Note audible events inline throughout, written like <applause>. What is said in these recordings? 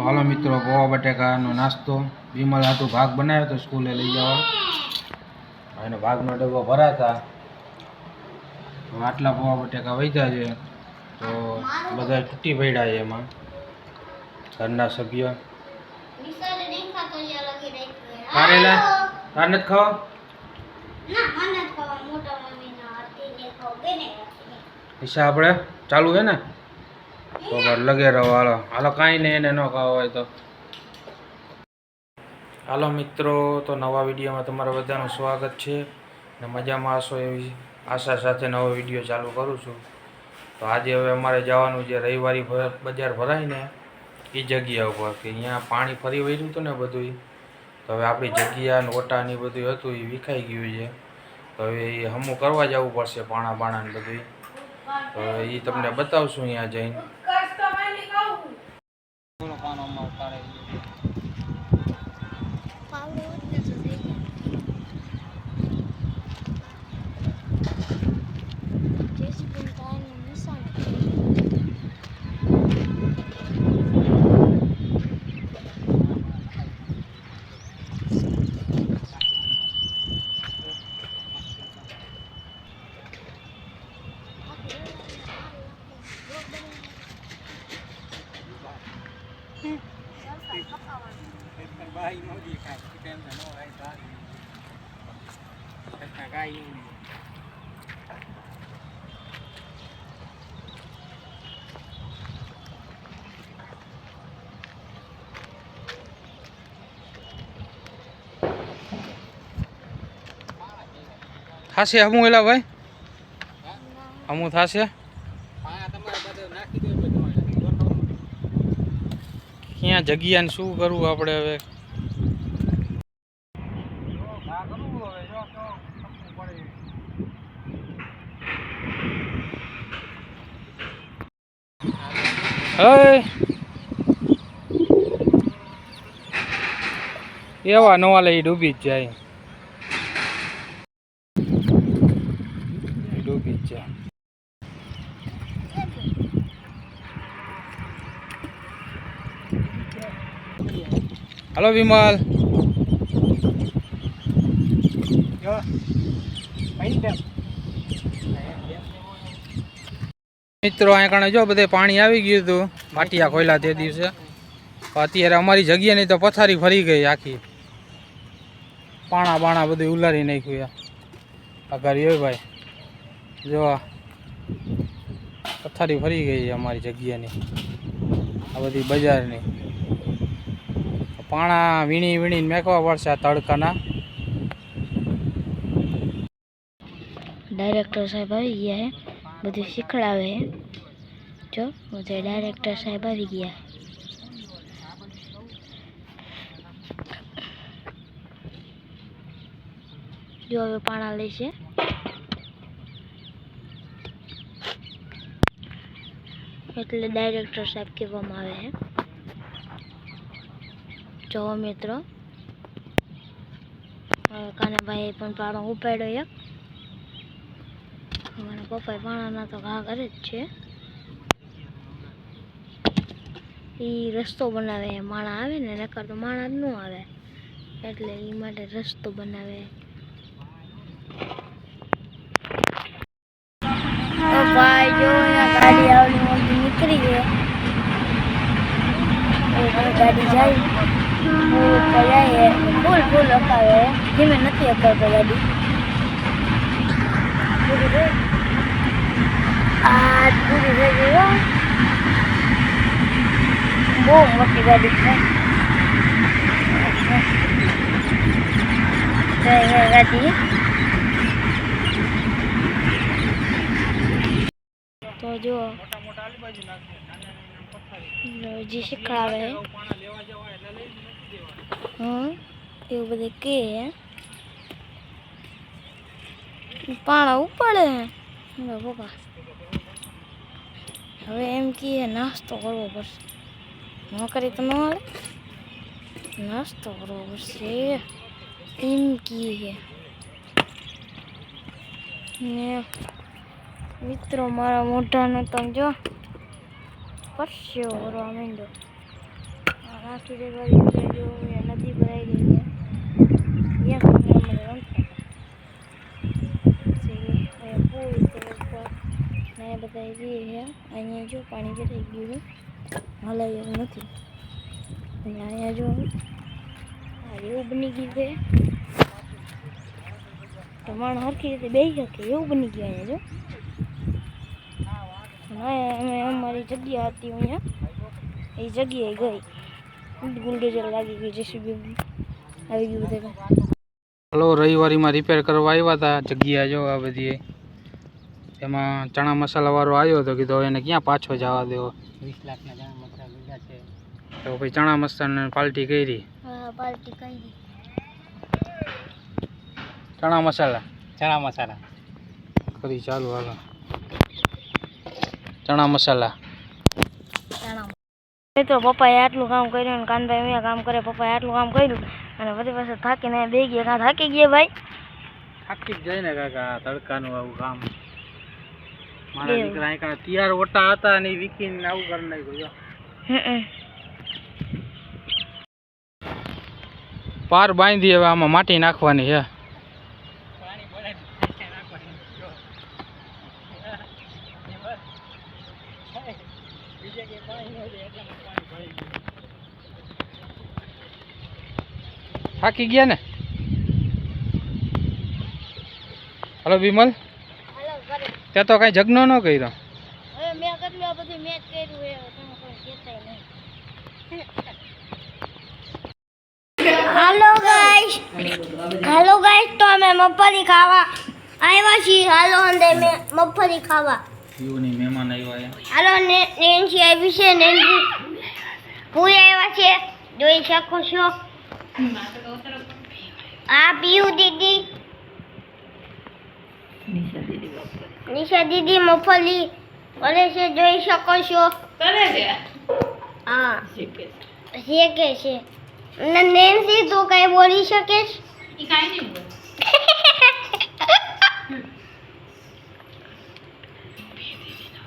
તો હાલો મિત્રો પૌવા બટેકાનો નાસ્તો. વિમલ હાથું ભાગ બનાવ્યો તો સ્કૂલે લઈ જવા. અને ભાગનો ડબ્બો ભરાતા. તો આટલા પૌવા બટેકા વધ્યા છે. તો બધા તૂટી પડ્યા છે એમાં. ઘરના સભ્ય. કારેલા તાર નથી ખાવા? ઈચ્છા આપણે ચાલુ છે ને? બરાબર લગે રહો, હાલો. હાલો, કાંઈ નહીં, એને ન ખાવા હોય તો. હાલો, મિત્રો, તો નવા વિડીયોમાં તમારા બધાનું સ્વાગત છે. ને મજામાં હશો એવી આશા સાથે નવો વીડિયો ચાલુ કરું છું. તો આજે હવે અમારે જવાનું જે રવિવારી બજાર ભરાય ને એ જગ્યા ઉપર, કે અહીંયા પાણી ફરી વળ્યું હતું ને બધું તો હવે આપણી જગ્યા ને ઓટા ને એ બધું હતું એ વિખાઈ ગયું છે. તો હવે એ હમું કરવા જવું પડશે, પાણા બાણા બધું તો એ તમને બતાવશું અહીંયા જઈને. પૂરો પાનો અમારો કાઢે થશે હમું એલા ભાઈ હમું થશે ક્યાં જગ્યા ને શું કરવું આપણે હવે એવા નવા લઈ ડૂબી જ જાય. ડૂબી જ જાય. હલો વિમલ. મિત્રો, અહીંયા કારણે જો બધે પાણી આવી ગયું હતું, માટિયા ખોયલા તે દિવસે. અત્યારે અમારી જગ્યાની તો પથારી ફરી ગઈ આખી. પાણા બાણા બધું ઉલારી નાખ્યું ઘર હોય ભાઈ. જો પથારી ફરી ગઈ અમારી જગ્યાની આ બધી બજારની પાણા વીણી વીણીને મેકવા પડશે આ તડકાના. ડાયરેક્ટર સાહેબ આવી ગયા બધું શીખડાવે હે જો, બધે ડાયરેક્ટર સાહેબ આવી ગયા. જો, હવે પાણા લેશે. એટલે ડાયરેક્ટર સાહેબ કહેવામાં આવે છે. જો, મિત્રો. હવે કાનાભાઈએ પણ પાણો ઉપાડ્યો એક અમારા પપ્પાએ પાણાના તો ઘા કરે જ છે. એ રસ્તો બનાવે માણા આવે ને નકર તો માણા જ ન આવે. એટલે એ માટે રસ્તો બનાવે. ભાઈ જો ગાડી આવડી મોટી નીકળી ગઈ ગાડી જાય. જાય ફૂલ ફૂલ અકાવે ધીમે નથી અકાવતો ગાડી. આ પૂરી થઈ ગઈ. બહુ મોટી ગાડી છે ગાડી તો જો જે શીખડાવે હમ એવું બધું કે પાણા ઉપાડે પપ્પા હવે એમ કહીએ નાસ્તો કરવો પડશે. નોકરી તો ન આવે નાસ્તો કરવો પડશે. એમ કહીએ. ને મિત્રો મારા મોઢાનો તમે જો પરસ્યો કરવા માંડ્યો. રવિવારી જો અહીંયા નદી ભરાઈ ગઈ છે અહીંયા છોકરા મને રમતા અહીંયા જે પાણી ભરાઈ ગયું છે. હલાય એવું નથી. અને અહીંયા જો એવું બની ગયું છે. તો માણસ સરખી રીતે બેસી શકે એવું બની ગયું અહીંયા જો. અમે અમારી જગ્યા હતી અહીંયા. એ જગ્યાએ ગઈ. બુલડોઝર લાગી ગયું, જેસીબી આવી ગયું બધે હલો, રવિવારીમાં રિપેર કરવા આવ્યા હતા જગ્યા જો આ બધી. એમાં ચણા મસાલા વાળો આવ્યો તો કીધો એને ક્યાં પાછો જવા દેવો વીસ લાખના ચણા મસાલા લીધા છે. તો પછી ચણા મસાલાની પાલટી કરી. પાલટી કરી. ચણા મસાલા? ચણા મસાલા. કરી ચાલુ હાલો. ચણા મસાલા. મિત્રો પપ્પાએ આટલું કામ કર્યું અને કાનભાઈ અહીંયા કામ કરે પપ્પાએ આટલું કામ કર્યું અને બધી પાસે થાકીને બે ગયા. કાં થાકી ગયા ભાઈ? થાકી જ જાય ને કાકા તડકાનું આવું કામ. મારા દીકરા અહીં તૈયાર ઓટા હતા અને એ આવું કરી નાખ્યું પાર બાંધી હવે આમાં માટી નાખવાની છે થાકી ગયા ને? હલો વિમલ? ત્યાં તો કઈ જગનો ન કર્યો. હવે મેં આ બધું કર્યું છે તમે કોઈ કહેતાય નહીં. હાલો ગાઈસ. હાલો ગાઈસ તો અમે મગફળી ખાવા આવ્યા છીએ. હાલો અંદર મેં મગફળી ખાવા. યુની મહેમાન આવ્યા હાલો ને નેન્સી આવી છે નેન્સી. પૂરી આવ્યા છે. જોઈ શકો છો. આ પીયુ દીદી. નિશા દીદી મફલી કરે છે જોઈ શકો છો. હા. શેકે છે? અને નેન્સી તું કઈ બોલી શકીશ?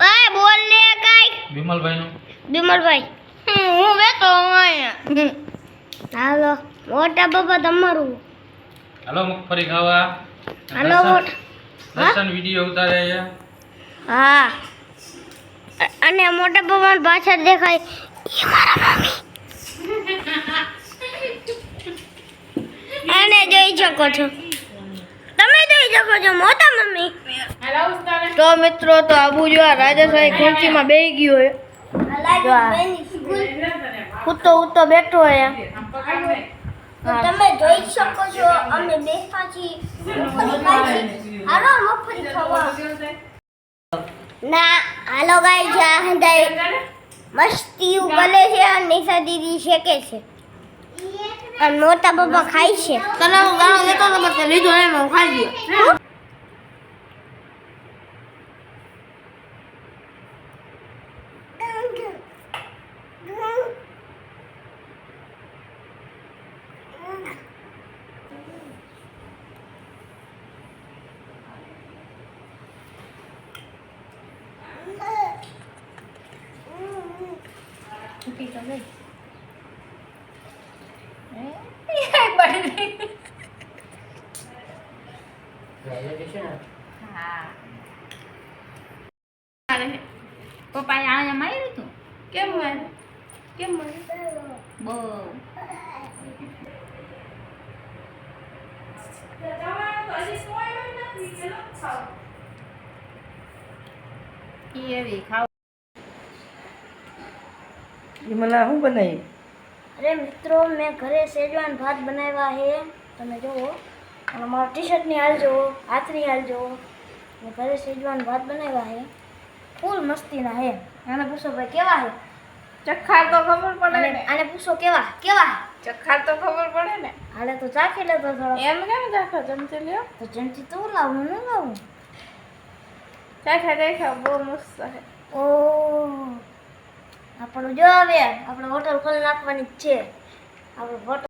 ઓય <laughs> બોલ. લે કઈ. વિમલભાઈનું? વિમલભાઈ. હું બેઠો અહીંયા. હાલો મોટા બાબા તમારું. હાલો મગફળી ખાવા. હાલો મોટા દર્શન વિડિયો ઉતારે છે. હા. અને મોટા પપ્પા પાછળ દેખાય એ મારા મમ્મી. અને જોઈ શકો છો. તમે જોઈ શકો છો મોટા મમ્મી. તો મિત્રો તો આબુ જો આ રાજાશાહી ખુરશીમાં બેહી ગયો હોય. ઉતો ઉતો બેઠો હે તો તમે જોઈ શકો છો અમે બેસવાથી મગફળી ખાઈ હાલો મગફળી ખાવા. ના હાલો ગાઈ જા હંદાય મસ્તી ઉગલે છે અને નિશા દીદી શેકે છે. અને મોટા પપ્પા ખાય છે. તને હું ગાણો દેતો તો મત લીધો એમ ખાઈ ગયો. <laughs> પપ્પાએ આયા માર્યું હતું કેમ માર્યું કેમ બહુ. ઈ એવી ખાવ મને શું બનાવી અરે મિત્રો મેં ઘરે શેજવાન ભાત બનાવ્યા છે. તમે જુઓ. અને મારા ટી શર્ટની હાલ જુઓ હાથની હાલ જુઓ. મેં ઘરે શેજવાન ભાત બનાવ્યા છે. ફૂલ મસ્તીના હે આને પૂછો ભાઈ કેવા છે? ચખાર તો ખબર પડે ને. આને પૂછો કેવા કેવા ચખાર તો ખબર પડે ને. હાલે તો ચાખી લેતો થોડો એમ કેમ ચાખો? ચમચી લ્યો. તો ચમચી તો લાવું ન લાવું? ચાખા ચાખા બહુ મસ્ત છે. ઓ આપણું જો હવે આપણે હોટલ ખોલી નાખવાની છે. આપણે હોટલ